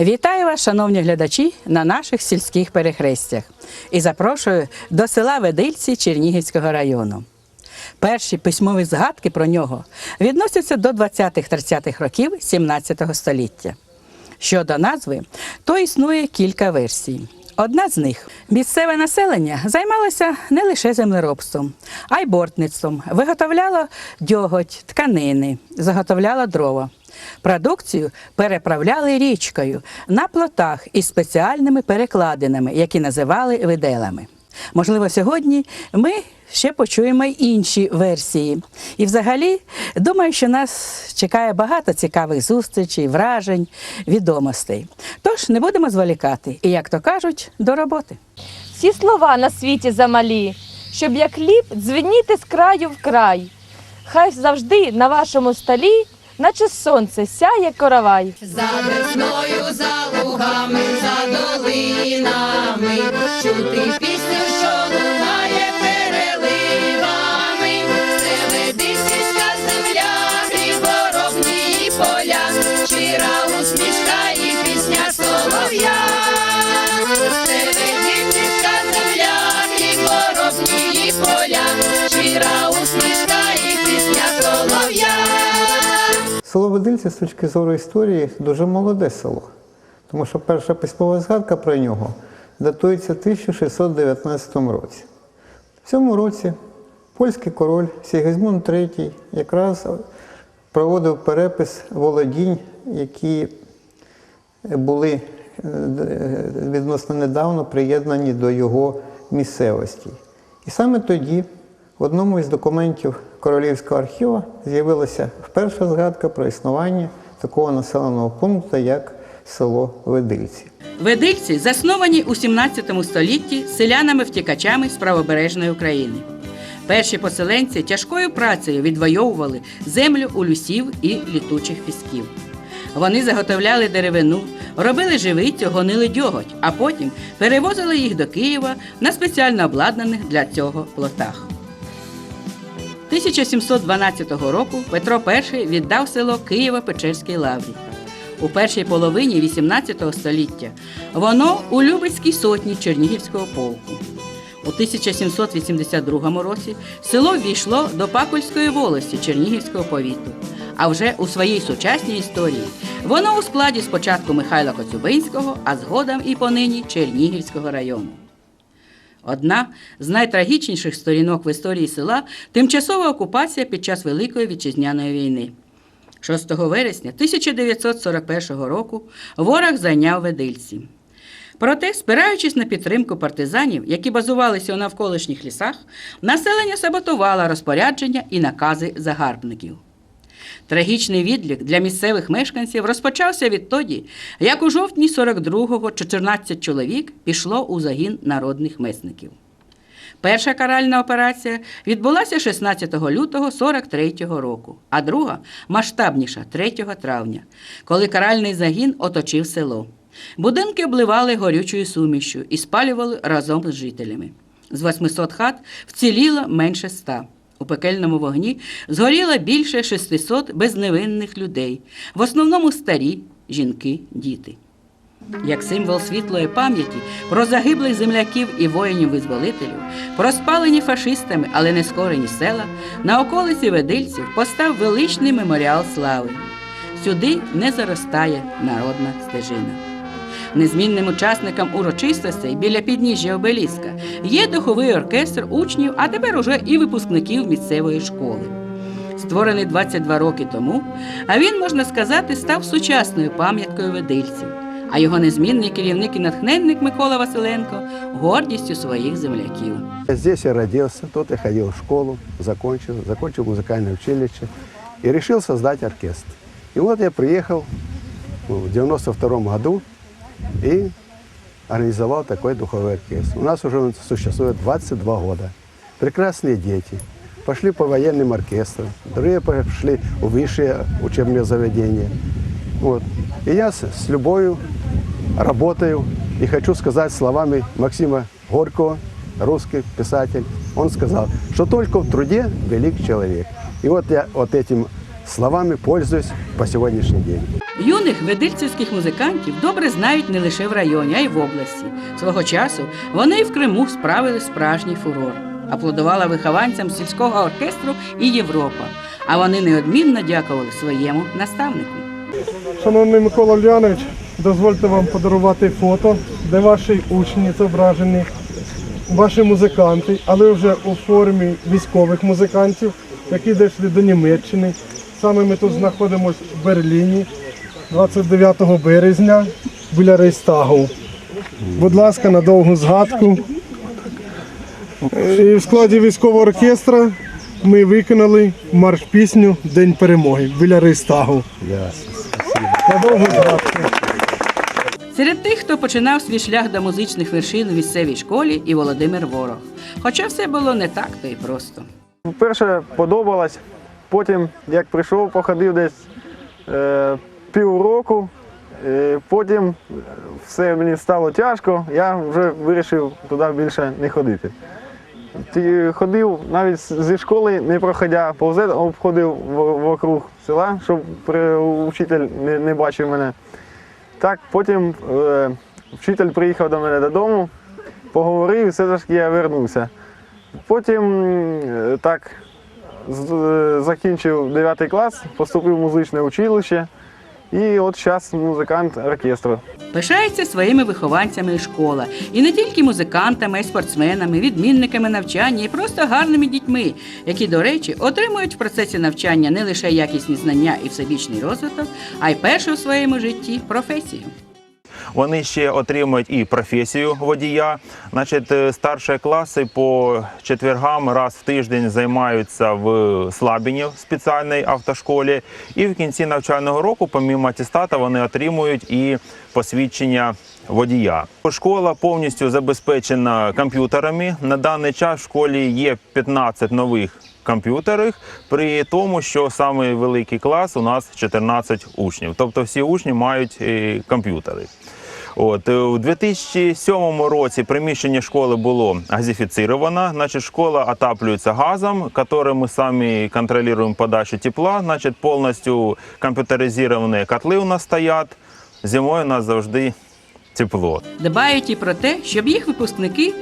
Вітаю вас, шановні глядачі, на наших сільських перехрестях і запрошую до села Ведильці Чернігівського району. Перші письмові згадки про нього відносяться до 20-30-х років 17 століття. Щодо назви, то існує кілька версій. Одна з них місцеве населення займалося не лише землеробством, а й бортництвом, виготовляло дьоготь, тканини, заготовляло дрова. Продукцію переправляли річкою на плотах із спеціальними перекладинами, які називали виделами. Можливо, сьогодні ми ще почуємо й інші версії. І взагалі, думаю, що нас чекає багато цікавих зустрічей, вражень, відомостей. Тож не будемо зволікати і, як то кажуть, до роботи. Всі слова на світі замалі, щоб як хліб дзвеніти з краю в край. Хай завжди на вашому столі, наче сонце сяє коровай. За весною, за лугами, за долинами, Село Ведильці з точки зору історії дуже молоде село, тому що перша письмова згадка про нього датується 1619 році. В цьому році польський король Сігізмунд III якраз проводив перепис володінь, які були е, відносно недавно приєднані до його місцевості. І саме тоді в одному із документів Королівського архіву з'явилася вперша згадка про існування такого населеного пункту, як село Ведильці. Ведильці засновані у 17 столітті селянами-втікачами з правобережної України. Перші поселенці тяжкою працею відвоювали землю у лісів і літучих пісків. Вони заготовляли деревину, робили живицю, гонили дьоготь, а потім перевозили їх до Києва на спеціально обладнаних для цього плотах. 1712 року Петро І віддав село Києво-Печерській лаврі. У першій половині XVIII століття воно у Любецькій сотні Чернігівського полку. У 1782 році село ввійшло до Пакольської волості Чернігівського повіту. А вже у своїй сучасній історії воно у складі спочатку Михайла Коцюбинського, а згодом і понині Чернігівського району. Одна з найтрагічніших сторінок в історії села тимчасова окупація під час Великої вітчизняної війни. 6 вересня 1941 року ворог зайняв Ведильці. Проте, спираючись на підтримку партизанів, які базувалися у навколишніх лісах, населення саботувало розпорядження і накази загарбників. Трагічний відлік для місцевих мешканців розпочався відтоді, як у жовтні 42-го 14 чоловік пішло у загін народних месників. Перша каральна операція відбулася 16 лютого 43-го року, а друга масштабніша 3 травня, коли каральний загін оточив село. Будинки обливали горючою сумішю і спалювали разом з жителями. З 800 хат вціліло менше ста. У пекельному вогні згоріло більше 600 безневинних людей, в основному старі, жінки, діти. Як символ світлої пам'яті про загиблих земляків і воїнів-визволителів, про спалені фашистами, але не скорені села, на околиці Ведильців постав величний меморіал слави. Сюди не заростає народна стежина. Незмінним учасникам урочистостей біля підніжжя обеліска є духовий оркестр учнів, а тепер уже і випускників місцевої школи. Створений 22 роки тому, а він, можна сказати, став сучасною пам'яткою ведильців, а його незмінний керівник і натхненник Микола Василенко гордістю своїх земляків. Здесь я родился, тут я ходил в школу, закончил, закончил музыкальное училище и решил создать оркестр. И вот я приехал в 92 году и организовал такой духовой оркестр. У нас уже он существует 22 года. Прекрасные дети. Пошли по военным оркестрам, другие пошли в высшие учебные заведения. Вот. И я с, с любовью работаю и хочу сказать словами Максима Горького, русский писатель. Он сказал, что только в труде велик человек. И вот я вот этим словами пользуюсь по сегодняшний день. Юних ведильцівських музикантів добре знають не лише в районі, а й в області. Свого часу вони і в Криму справили справжній фурор. Аплодувала вихованцям сільського оркестру і Європа. А вони неодмінно дякували своєму наставнику. Шановний Микола Ульянович, дозвольте вам подарувати фото, де ваші учні зображені, ваші музиканти, але вже у формі військових музикантів, які дійшли до Німеччини. Саме ми тут знаходимося в Берліні 29 березня біля Рейстагу. Будь ласка, на довгу згадку. І в складі військового оркестра ми виконали марш-пісню День перемоги біля Рейстагу. На довгу згадку. Серед тих, хто починав свій шлях до музичних вершин у місцевій школі, і Володимир Ворог. Хоча все було не так то й просто. Перше подобалось, потім як прийшов, походив десь е, півроку, е, потім все мені стало тяжко, я вже вирішив туди більше не ходити. Ті- Ходив навіть зі школи, не проходя, повзе обходив вокруг села, щоб учитель не, не бачив мене. Так, потім е, вчитель приїхав до мене додому, поговорив, і все ж таки я вернувся. Потім е, так закінчив 9 клас, поступив в музичне училище і от зараз музикант оркестру. Пишається своїми вихованцями і школа. І не тільки музикантами, а спортсменами, відмінниками навчання і просто гарними дітьми, які, до речі, отримують в процесі навчання не лише якісні знання і всебічний розвиток, а й першу в своєму житті професію. Вони ще отримують і професію водія. Значить, е, старші класи по четвергам раз в тиждень займаються в Слабіні в спеціальній автошколі. І в кінці навчального року, помімо атестата, вони отримують і посвідчення водія. Школа повністю забезпечена комп'ютерами. На даний час в школі є 15 нових комп'ютерів, при тому, що самий великий клас у нас 14 учнів. Тобто всі учні мають е, комп'ютери. От е, у 2007 році приміщення школи було газифіцировано. Значить, школа отаплюється газом, яким ми самі контролюємо подачу тепла. Значить, повністю комп'ютеризовані котли у нас стоять. Зимою у нас завжди тепло. Дбають і про те, щоб їх випускники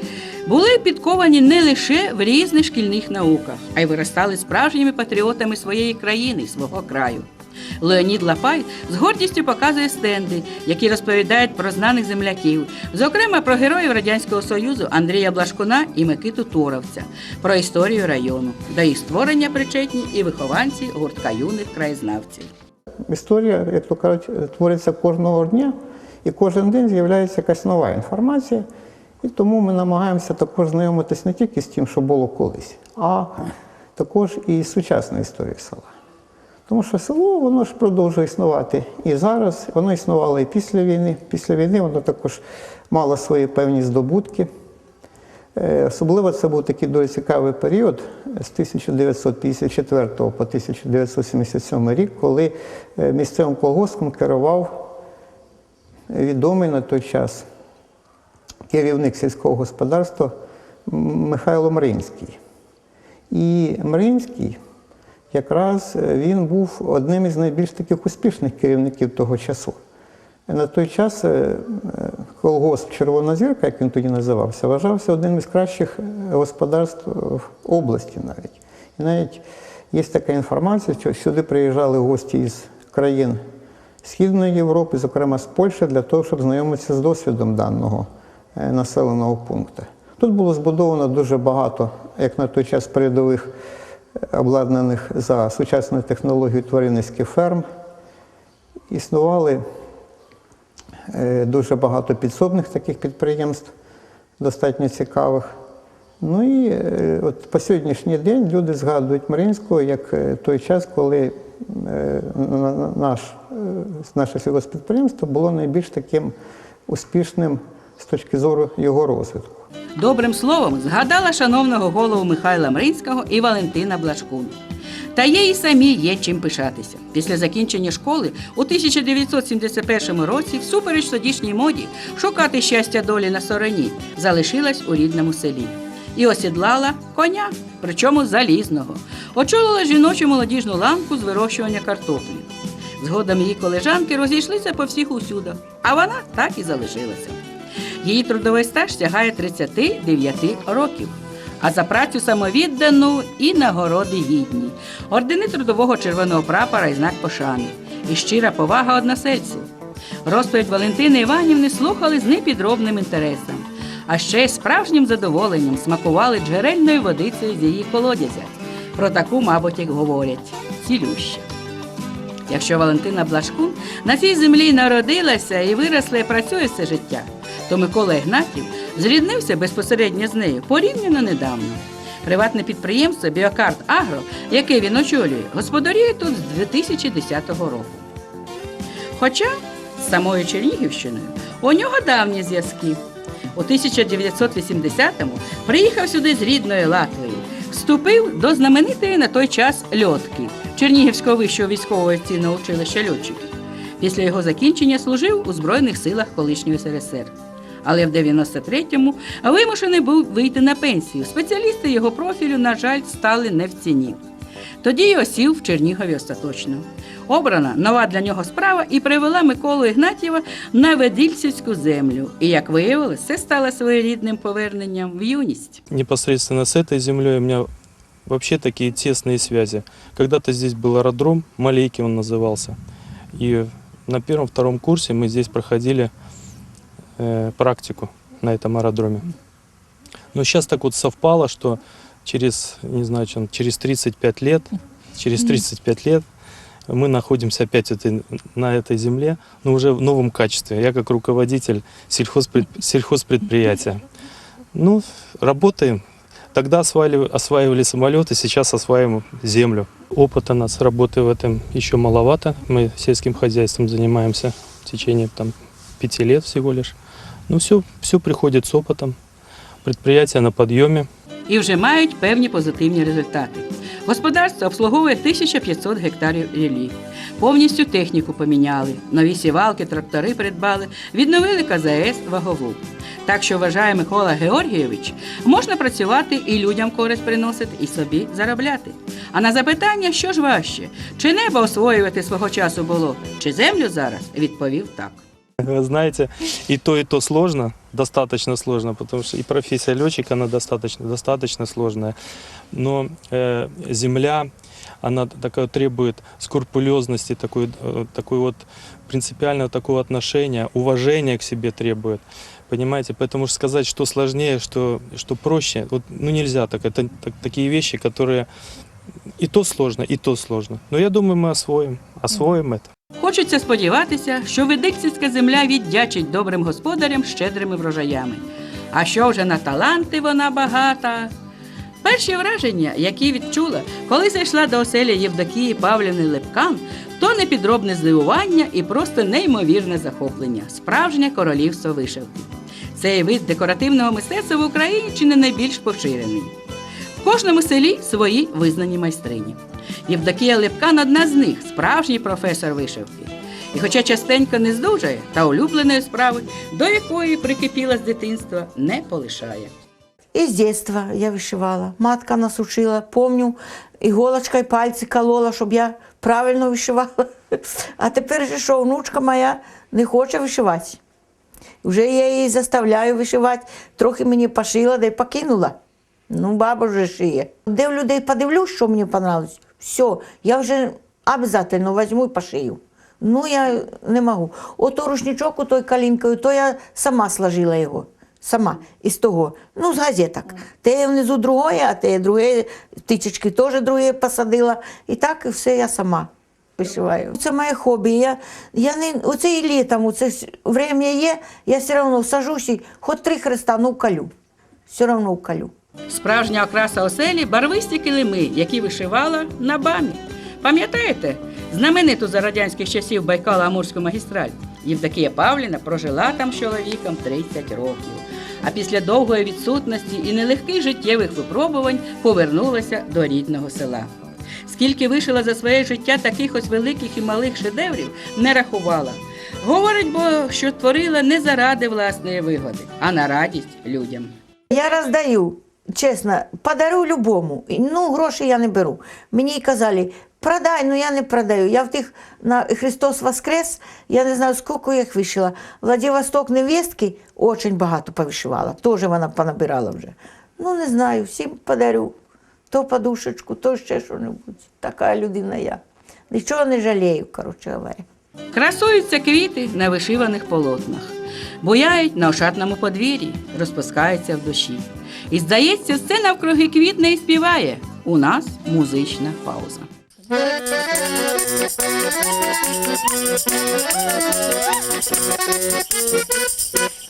були підковані не лише в різних шкільних науках, а й виростали справжніми патріотами своєї країни, свого краю. Леонід Лапай з гордістю показує стенди, які розповідають про знаних земляків, зокрема про героїв Радянського Союзу Андрія Блашкуна і Микиту Туровця, про історію району. До їх створення причетні і вихованці гуртка юних краєзнавців. Історія, як то кажуть, твориться кожного дня, і кожен день з'являється якась нова інформація. І тому ми намагаємося також знайомитись не тільки з тим, що було колись, а також і з сучасною історією села. Тому що село воно ж продовжує існувати і зараз, воно існувало і після війни. Після війни воно також мало свої певні здобутки. Е, Особливо це був такий дуже цікавий період з 1954 по 1977 рік, коли е, місцевим колгоспом керував відомий на той час керівник сільського господарства Михайло Мринський. І Мринський якраз е, він був одним із найбільш таких успішних керівників того часу. На той час е, е, колгосп Червона зірка, як він тоді називався, вважався одним із кращих е, господарств в області навіть. І навіть є така інформація, що сюди приїжджали гості із країн Східної Європи, зокрема з Польщі, для того, щоб знайомитися з досвідом даного е, населеного пункту. Тут було збудовано дуже багато, як на той час, передових е, обладнаних за сучасною технологією тваринницьких ферм. Існували е, дуже багато підсобних таких підприємств, достатньо цікавих. Ну і е, от по сьогоднішній день люди згадують Маринського як е, той час, коли на- на- наш, наше сільгоспідприємство було найбільш таким успішним з точки зору його розвитку. Добрим словом згадала шановного голову Михайла Мринського і Валентина Блашкун. Та і самі є чим пишатися. Після закінчення школи у 1971 році, всупереч тодішній моді, шукати щастя долі на стороні залишилась у рідному селі. і осідлала коня, причому залізного. Очолила жіночу молодіжну ланку з вирощування картоплі. Згодом її колежанки розійшлися по всіх усюдах, а вона так і залишилася. Її трудовий стаж сягає 39 років. А за працю самовіддану і нагороди гідні, ордени трудового червоного прапора і знак пошани, і щира повага односельців. Розповідь Валентини Іванівни слухали з непідробним інтересом, а ще й справжнім задоволенням смакували джерельною водицею з її колодязя. Про таку, мабуть, як говорять, цілюща. Якщо Валентина Блашкун на цій землі народилася і виросла і працює все життя, то Микола Ігнатів зріднився безпосередньо з нею порівняно недавно. Приватне підприємство Біокарт Агро, яке він очолює, господарює тут з 2010 року. Хоча з самою Чернігівщиною у нього давні зв'язки. У 1980-му приїхав сюди з рідної Латвії, вступив до знаменитої на той час льотки Чернігівського вищого військового авіаційного училища льотчиків. Після його закінчення служив у Збройних силах колишньої СРСР Але в 93-му вимушений був вийти на пенсію. Спеціалісти його профілю, на жаль, стали не в ціні. Тоді й осів в Чернігові остаточно. Обрана нова для нього справа і привела Миколу Ігнатєва на Ведильцівську землю. І, як виявилось, це стало своєрідним поверненням в юність. непосредственно с этой землей у меня вообще такие тесные связи. Когда-то здесь был аэродром, Малейки он назывался. И на первом-втором курсе мы здесь проходили э, практику на этом аэродроме. Но сейчас так вот совпало, что через, не знаю, чем, через 35 лет, через 35 лет мы находимся опять этой- на этой земле, но уже в новом качестве. Я как руководитель сельхозпред- сельхозпредприятия. Ну, работаем. Тогда осваивали, осваивали самолеты, сейчас осваиваем землю. Опыта нас работы в этом еще маловато. Мы сельским хозяйством занимаемся в течение там, пяти лет всего лишь. Ну, все, все приходит с опытом. Предприятие на подъеме. і вже мають певні позитивні результати. Господарство обслуговує 1500 гектарів ріллі. Повністю техніку поміняли, нові сівалки, трактори придбали, відновили КЗС вагову. Так що вважає Микола Георгійович, можна працювати і людям користь приносити, і собі заробляти. А на запитання, що ж важче, чи небо освоювати свого часу було, чи землю зараз, відповів так. Вы знаете, и то, и то сложно, достаточно сложно, потому что и профессия летчика, она достаточно, достаточно сложная. Но э, земля, она такая требует скрупулезности, такой, э, такой вот принципиального такого отношения, уважения к себе требует. Понимаете, поэтому что сказать, что сложнее, что, что проще, вот, ну нельзя так. Это так- такие вещи, которые и то сложно, и то сложно. Но я думаю, мы освоим, освоим это. Хочеться сподіватися, що ведиксівська земля віддячить добрим господарям щедрими врожаями. А що вже на таланти вона багата. Перші враження, які відчула, коли зайшла до оселі Євдокії Павлівни Лепкан, то непідробне здивування і просто неймовірне захоплення, справжнє королівство вишивки. Цей вид декоративного мистецтва в Україні чи не найбільш поширений. В кожному селі свої визнані майстрині. Євдокія Лепкан одна з них, справжній професор вишивки. І хоча частенько не здужає, та улюбленої справи, до якої прикипіла з дитинства, не полишає. И с детства я вышивала. Матка нас учила. Помню, іголочкою пальці колола, щоб я правильно вишивала. А тепер же що, внучка моя не хоче вишивати. Вже я її заставляю вишивати. Трохи мені пошила, й покинула. Ну, баба вже шиє. Де в людей подивлюсь, що мені понравилось, все, я вже обов'язково візьму і пошию. Ну, я не можу. Ото рушничок у той калінкою, то я сама сложила його. Сама із того. Ну, з газеток. Те внизу другое, а те друге, птичечки теж друге посадила. І так і все я сама вишиваю. Це моє хобі. Я, я не, оце і літом, оце время є, я все одно сажусь і хоч три хреста, ну вкалю. Все одно вкалю. Справжня окраса оселі барвисті килими, які вишивала на бамі. Пам'ятаєте знамениту за радянських часів Байкала Амурську магістраль? Євдокія Павліна прожила там з чоловіком 30 років. А після довгої відсутності і нелегких життєвих випробувань повернулася до рідного села. Скільки вишила за своє життя таких ось великих і малих шедеврів, не рахувала. Говорить, бо що творила не заради власної вигоди, а на радість людям. Я роздаю чесно, подарю любому. Ну, гроші я не беру. Мені й казали, продай, ну я не продаю. Я в тих на Христос Воскрес, я не знаю, скільки їх вишила. Владивосток невістки дуже багато повишивала. Теж вона понабирала вже. Ну, не знаю, всім подарю. То подушечку, то ще що-небудь. Така людина я. Нічого не жалію, коротше говоря. Красуються квіти на вишиваних полотнах, буяють на ошатному подвір'ї, розпускаються в душі. І здається, все навкруги квітне і співає. У нас музична пауза.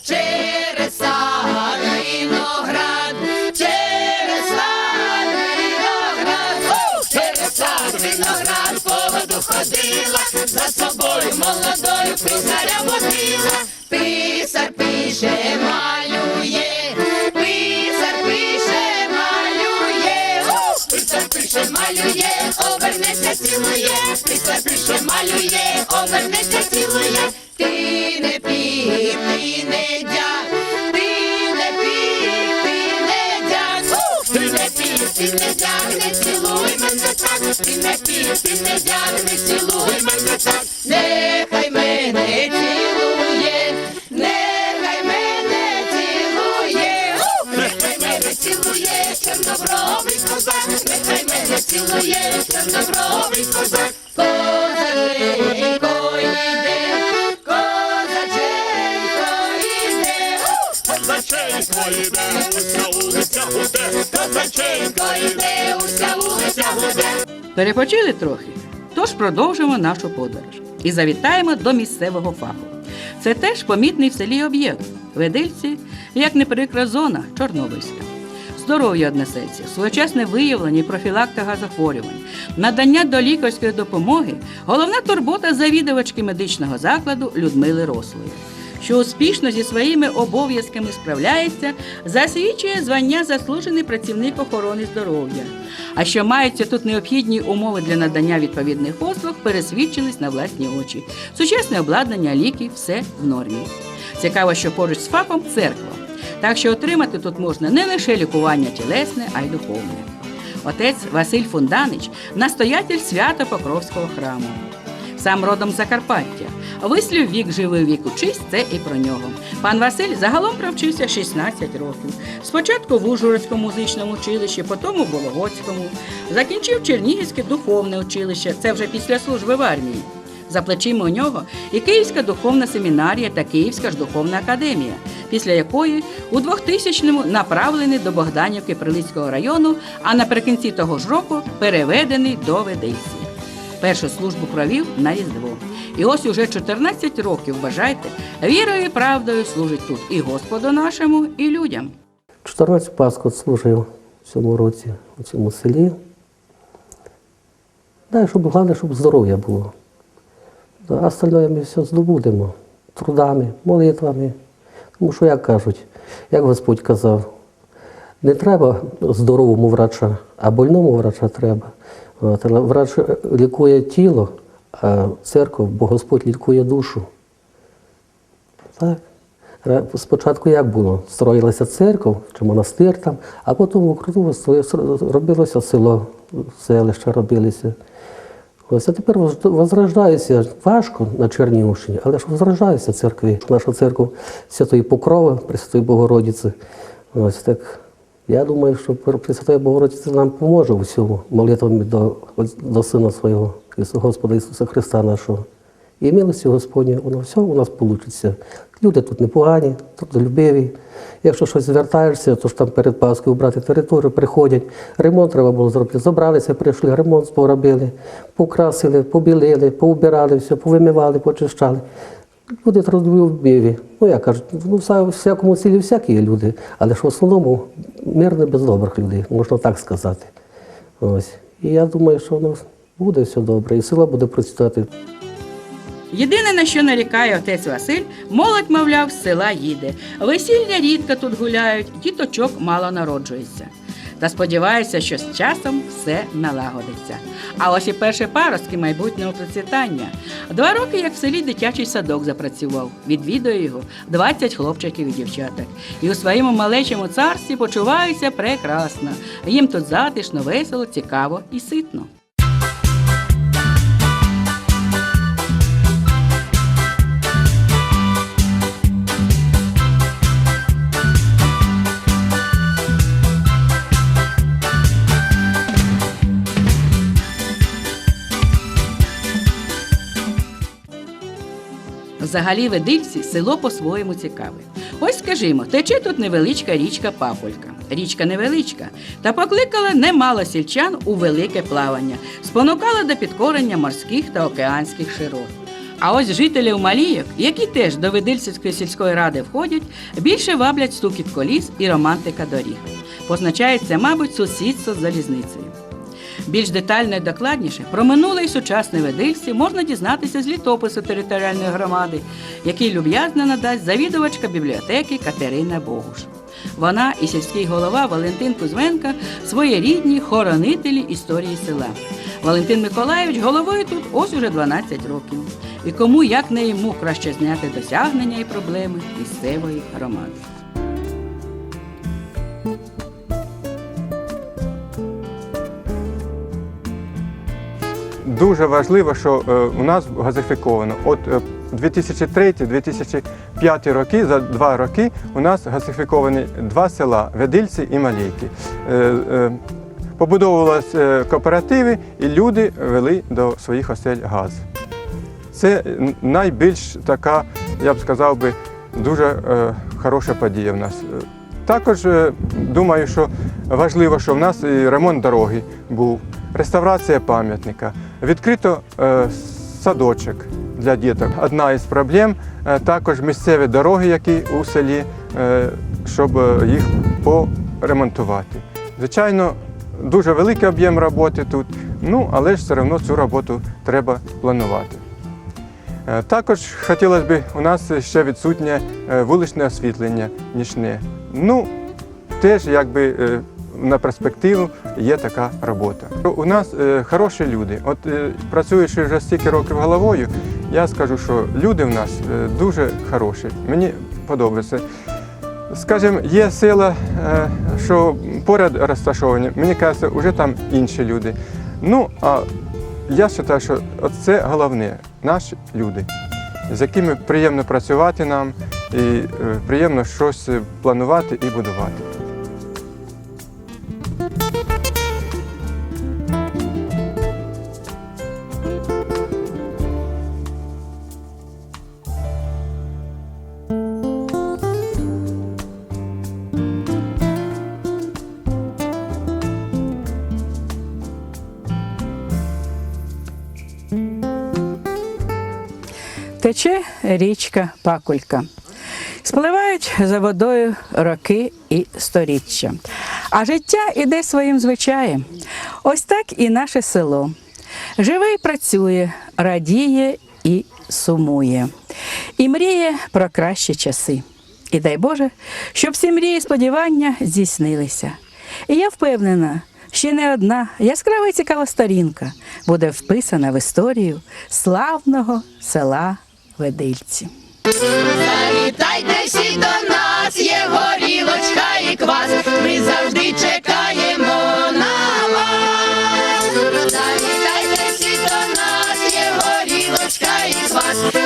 Через сад виноград, через сад виноград, через сад виноград по ходила, за собою молодою писаря водила. Писар пише, малює, цілує, писар пише, малює, обернеться, цілує. Ти не пів, ти не дяк, ти не пів, ти не дяк, ти не пів, ти не дяк, не цілуй мене так, ти не пів, ти не дяк, не цілуй мене так, нехай цілує, чорнобровий козак, козаченько йде, козаченько йде, козаченько йде, уся вулиця гуде, козаченько йде, уся вулиця гуде. Перепочили трохи, тож продовжимо нашу подорож і завітаємо до місцевого фаху. Це теж помітний в селі об'єкт. Ведильці, як не прикра зона Чорнобильська. Здоров'я однесеться, своєчасне виявлення і профілактика захворювань, надання до лікарської допомоги головна турбота завідувачки медичного закладу Людмили Рослої. Що успішно зі своїми обов'язками справляється, засвідчує звання заслужений працівник охорони здоров'я. А що маються тут необхідні умови для надання відповідних послуг, пересвідчились на власні очі. Сучасне обладнання, ліки, все в нормі. Цікаво, що поруч з ФАПом церква. Так що отримати тут можна не лише лікування тілесне, а й духовне. Отець Василь Фунданич настоятель свято Покровського храму. Сам родом Закарпаття. Вислів вік живий вік учись, це і про нього. Пан Василь загалом провчився 16 років. Спочатку в Ужгородському музичному училищі, потім у Вологодському. Закінчив Чернігівське духовне училище, це вже після служби в армії. За плечима у нього і Київська духовна семінарія та Київська ж духовна академія, після якої у 2000-му направлений до Богданівки Прилицького району, а наприкінці того ж року переведений до Ведиці. Першу службу провів на Різдво. І ось уже 14 років, бажайте, вірою і правдою служить тут і Господу нашому, і людям. 14 Пасху служив в цьому році у цьому селі. Да, щоб головне, щоб здоров'я було. А остальное ми все здобудемо трудами, молитвами. Тому що, як кажуть, як Господь казав, не треба здоровому врача, а больному врача треба. Врач лікує тіло, а церква, бо Господь лікує душу. Так. Спочатку як було? Строїлася церква чи монастир там, а потім округу робилося село, селища робилися. Ось, а тепер воз- важко на Чернігівщині, але ж возрождаються церкві. Наша церква Святої Покрови, Пресвятої Богородиці. Ось так. Я думаю, що Пресвятої Богородиці нам поможе у всьому молитвами до, до Сина свого, Господа Ісуса Христа нашого. І милості Господні, воно все у нас вийде. Люди тут непогані, трудолюбиві. Якщо щось звертаєшся, то ж там перед Пасхою брати територію, приходять. Ремонт треба було зробити. Забралися, прийшли, ремонт поробили, покрасили, побілили, поубирали, все, повимивали, почищали. Люди трудолюбиві. Ну, я кажу, ну, в всякому цілі всякі є люди, але ж в основному мирне без добрих людей, можна так сказати. Ось. І я думаю, що воно буде все добре, і село буде процвітати. Єдине, на що нарікає отець Василь, молодь, мовляв, з села їде. Весілля рідко тут гуляють, діточок мало народжується. Та сподіваюся, що з часом все налагодиться. А ось і перші паростки майбутнього процвітання. Два роки, як в селі дитячий садок запрацював. Відвідує його 20 хлопчиків і дівчаток. І у своєму малечому царстві почуваються прекрасно. Їм тут затишно, весело, цікаво і ситно. Взагалі Ведильці село по-своєму цікаве. Ось скажімо, тече тут невеличка річка Папулька. Річка невеличка, та покликала немало сільчан у велике плавання, спонукала до підкорення морських та океанських широт. А ось жителів Малійок, які теж до Ведильцівської сільської ради входять, більше ваблять стукіт коліс і романтика доріг. Позначається, мабуть, сусідство з залізницею. Більш детально і докладніше про минуле і сучасне ведильці можна дізнатися з літопису територіальної громади, який люб'язно надасть завідувачка бібліотеки Катерина Богуш. Вона і сільський голова Валентин Кузьменко своєрідні хоронителі історії села. Валентин Миколаївич головою тут ось уже 12 років. І кому як не йому краще зняти досягнення і проблеми місцевої громади. Дуже важливо, що е, у нас газифіковано. От е, 2003-2005 роки, за два роки, у нас газифіковані два села Ведильці і Малійки. Е, е, Побудовувалися е, кооперативи, і люди вели до своїх осель газ. Це найбільш така, я б сказав би, дуже е, хороша подія в нас. Е, Також е, думаю, що важливо, що в нас і ремонт дороги був, реставрація пам'ятника, відкрито е, садочок для діток. Одна із проблем е, також місцеві дороги, які у селі, е, щоб їх поремонтувати. Звичайно, дуже великий об'єм роботи тут, ну але ж все одно цю роботу треба планувати. Також хотілося б, у нас ще відсутнє вуличне освітлення нічне. Ну, теж якби на перспективу є така робота. У нас е, хороші люди. От е, працюючи вже стільки років головою, я скажу, що люди в нас е, дуже хороші. Мені подобається. Скажімо, є села, е, що поряд розташовані, мені кажеться, вже там інші люди. Ну, а я вважаю, що це головне наші люди, з якими приємно працювати нам і приємно щось планувати і будувати. Тече річка Пакулька. Спливають за водою роки і сторіччя. А життя іде своїм звичаєм. Ось так і наше село. Живе і працює, радіє і сумує. І мріє про кращі часи. І дай Боже, щоб всі мрії і сподівання здійснилися. І я впевнена, ще не одна яскрава і цікава сторінка буде вписана в історію славного села Ведильці. Завітайте всі до нас, є горілочка і квас. Ми завжди чекаємо на вас. Завітайте всі до нас, є горілочка і квас.